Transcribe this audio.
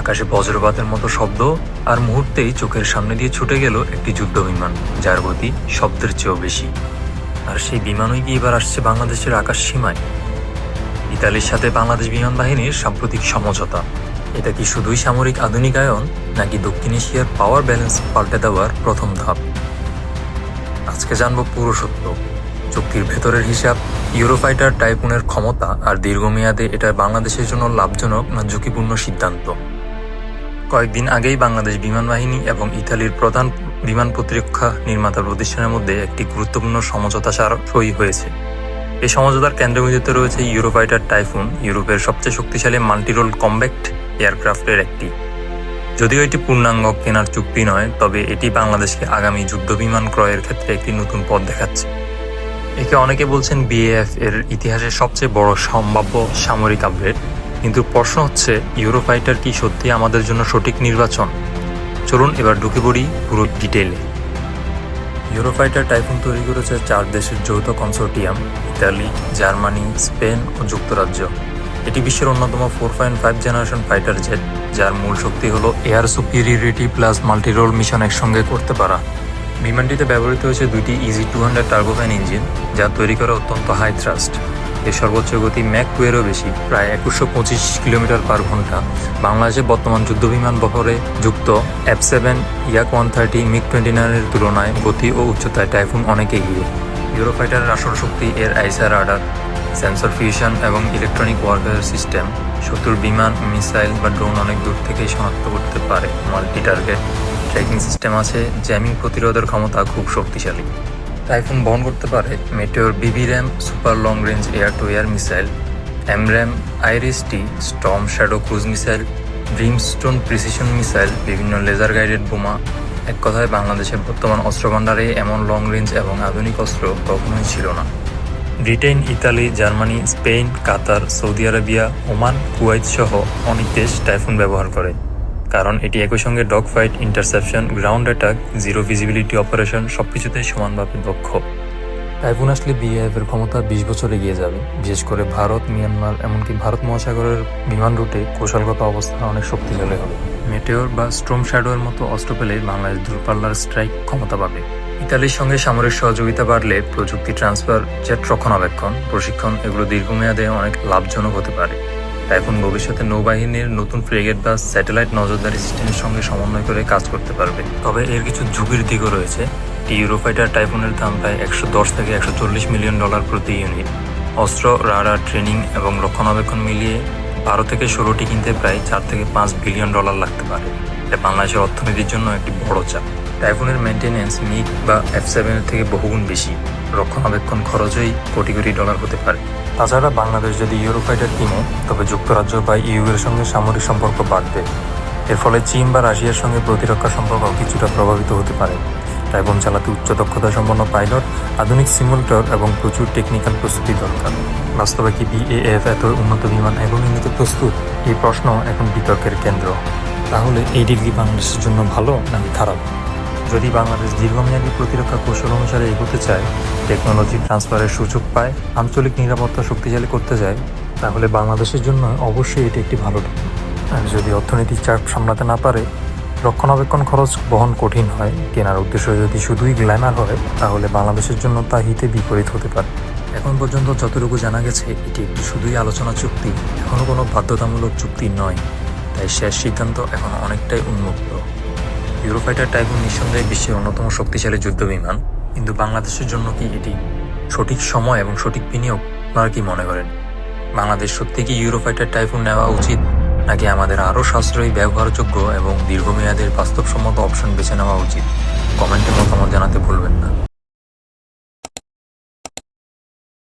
আকাশে বজ্রপাতের মতো শব্দ আর মুহূর্তেই চোখের সামনে দিয়ে ছুটে গেল একটি যুদ্ধ বিমান, যার গতি শব্দের চেয়েও বেশি। আর সেই বিমানই কি এবার আসছে বাংলাদেশের আকাশ সীমায়? ইতালির সাথে বাংলাদেশ বিমান বাহিনীর সাম্প্রতিক সমঝোতা। এটা কি শুধুই সামরিক আধুনিকায়ন, নাকি দক্ষিণ এশিয়ার পাওয়ার ব্যালেন্স পাল্টে দেওয়ার প্রথম ধাপ? আজকে জানব পুরো সত্য। চুক্তির ভেতরের হিসাব, ইউরোফাইটার টাইপুনের ক্ষমতা আর দীর্ঘমেয়াদে এটা বাংলাদেশের জন্য লাভজনক না ঝুঁকিপূর্ণ সিদ্ধান্ত? কয়েকদিন আগেই বাংলাদেশ বিমান বাহিনী এবং ইতালির প্রধান বিমান প্রতিরক্ষা নির্মাতা প্রতিষ্ঠানের মধ্যে একটি গুরুত্বপূর্ণ সমঝোতা সই হয়েছে। এই সমঝোতার কেন্দ্রবিন্দুতে রয়েছে ইউরোফাইটার টাইফুন, ইউরোপের সবচেয়ে শক্তিশালী মাল্টিরোল কম্ব্যাক্ট এয়ারক্রাফটের একটি। যদিও এটি পূর্ণাঙ্গ কেনার চুক্তি নয়, তবে এটি বাংলাদেশকে আগামী যুদ্ধ বিমান ক্রয়ের ক্ষেত্রে একটি নতুন পথ দেখাচ্ছে। একে অনেকে বলছেন বিএএফ এর ইতিহাসের সবচেয়ে বড় সম্ভাব্য সামরিক আপগ্রেড কিন্তু প্রশ্ন হচ্ছে ইউরোফাইটার কি সত্যি আমাদের জন্য সঠিক নির্বাচন? চলুন এবার ঢুকে পড়ি পুরো ডিটেইলে। ইউরোফাইটার টাইফুন তৈরি করেছে চার দেশের যৌথ কনসোর্টিয়াম, ইতালি, জার্মানি, স্পেন ও যুক্তরাজ্য। এটি বিশ্বের অন্যতম four point five generation fighter jet, যার মূল শক্তি হলো air superiority plus multirole mission একসঙ্গে করতে পারা। বিমানটিতে ব্যবহৃত হয়েছে দুইটি EJ two hundred turbofan engine, যা তৈরি করা অত্যন্ত হাই থ্রাস্ট। এর সর্বোচ্চ গতি ম্যাক টুয়েরও বেশি, প্রায় একুশশো পঁচিশ কিলোমিটার পার ঘণ্টা। বাংলাদেশে বর্তমান যুদ্ধবিমান বহরে যুক্ত F seven Yak one thirty MiG twenty নাইনের তুলনায় গতি ও উচ্চতায় টাইফুন অনেক এগিয়ে। ইউরোফাইটারের আসল শক্তি এর আইসার রাডার, সেন্সর ফিউশন এবং ইলেকট্রনিক ওয়ারফেয়ার সিস্টেম। শত্রুর বিমান, মিসাইল বা ড্রোন অনেক দূর থেকেই শনাক্ত করতে পারে। মাল্টি টার্গেট ট্র্যাকিং সিস্টেম আছে, জ্যামিং প্রতিরোধের ক্ষমতা খুব শক্তিশালী। টাইফুন বহন করতে পারে Meteor BV ram super long range air to air missile M ram IRIS T Storm Shadow cruise missile Brimstone precision missile বিভিন্ন লেজার গাইডেড বোমা। এক কথায়, বাংলাদেশের বর্তমান অস্ত্রভাণ্ডারে এমন লং রেঞ্জ এবং আধুনিক অস্ত্র কখনোই ছিল না। Britain, Italy, Germany, Spain, Qatar, Saudi Arabia, Oman Kuwait সহ অনেক দেশ টাইফুন ব্যবহার করে। কারণ এটি একই সঙ্গে dog fight interception ground attack zero visibility operation সবকিছুতেই সমানভাবে দক্ষ। টাইফুন আসলে বিএএফ এর ক্ষমতা বিশ বছর এগিয়ে যাবে। বিশেষ করে ভারত মিয়ানমার এমনকি ভারত মহাসাগরের বিমান রুটে কৌশলগত অবস্থা অনেক শক্তিশালী হবে। মেটেওর বা স্ট্রোম শ্যাডোয়ের মতো অস্ত্র পেলে বাংলাদেশ দূরপাল্লার স্ট্রাইক ক্ষমতা পাবে। ইতালির সঙ্গে সামরিক সহযোগিতা বাড়লে প্রযুক্তি ট্রান্সফার জেট রক্ষণাবেক্ষণ প্রশিক্ষণ এগুলো দীর্ঘমেয়াদে অনেক লাভজনক হতে পারে। টাইফুন ভবিষ্যতে নৌবাহিনীর নতুন ফ্রিগেট বা স্যাটেলাইট নজরদারি সিস্টেমের সঙ্গে সমন্বয় করে কাজ করতে পারবে। তবে এর কিছু ঝুঁকির দিকও রয়েছে। ইউরোফাইটার টাইফুনের দাম প্রায় একশো দশ থেকে একশো চল্লিশ মিলিয়ন ডলার প্রতি ইউনিট অস্ত্র রাডার ট্রেনিং এবং রক্ষণাবেক্ষণ মিলিয়ে বারো থেকে ষোলোটি কিনতে প্রায় চার থেকে পাঁচ বিলিয়ন ডলার লাগতে পারে। এটা বাংলাদেশের অর্থনীতির জন্য একটি বড় চাপ। টাইফুনের মেনটেন্যান্স মিগ বা এফ সেভেনের থেকে বহুগুণ বেশি। রক্ষণাবেক্ষণ খরচই কোটি কোটি ডলার হতে পারে। তাছাড়া বাংলাদেশ যদি ইউরোফাইটার কিনে, তবে যুক্তরাজ্য বা ইউ এর সঙ্গে সামরিক সম্পর্ক বাড়বে। এর ফলে চীন বা রাশিয়ার সঙ্গে প্রতিরক্ষা সম্পর্ক কিছুটা প্রভাবিত হতে পারে। টাইফুন চালাতে উচ্চ দক্ষতা সম্পন্ন পাইলট, আধুনিক সিমুলেটর এবং প্রচুর টেকনিক্যাল প্রস্তুতি দরকার। বাস্তবে কি বিএএফ এত উন্নত বিমান এখনই নিতে প্রস্তুত? এই প্রশ্ন এখন বিতর্কের কেন্দ্র। তাহলে এই ডিগ্রি বাংলাদেশের জন্য ভালো নাকি খারাপ? যদি বাংলাদেশ দীর্ঘমেয়াদী প্রতিরক্ষা কৌশল অনুসারে এগোতে চায়, টেকনোলজি ট্রান্সফারের সুযোগ পায়, আঞ্চলিক নিরাপত্তা শক্তিশালী করতে যায় তাহলে বাংলাদেশের জন্য অবশ্যই এটি একটি ভালো আর যদি অর্থনৈতিক চাপ সামলাতে না পারে, রক্ষণাবেক্ষণ খরচ বহন কঠিন হয়, কেনার উদ্দেশ্য যদি শুধুই গ্ল্যামার হয়, তাহলে বাংলাদেশের জন্য তা হিতে বিপরীত হতে পারে। এখন পর্যন্ত যতটুকু জানা গেছে, এটি একটি শুধুই আলোচনা চুক্তি এখনও কোনো বাধ্যতামূলক চুক্তি নয়। তাই শেষ সিদ্ধান্ত এখন অনেকটাই উন্মুক্ত। ইউরোফাইটার টাইফুন নিঃসন্দেহে বিশ্বের অন্যতম শক্তিশালী যুদ্ধ বিমান কিন্তু বাংলাদেশের জন্য কি এটি সঠিক সময় এবং সঠিক বিনিয়োগ আপনারা কি মনে করেন? বাংলাদেশ সত্যি কি ইউরোফাইটার টাইফুন নেওয়া উচিত, নাকি আমাদের আরও সাশ্রয়ী, ব্যবহারযোগ্য এবং দীর্ঘমেয়াদের বাস্তবসম্মত অপশন বেছে নেওয়া উচিত? কমেন্টে মতামত জানাতে ভুলবেন না।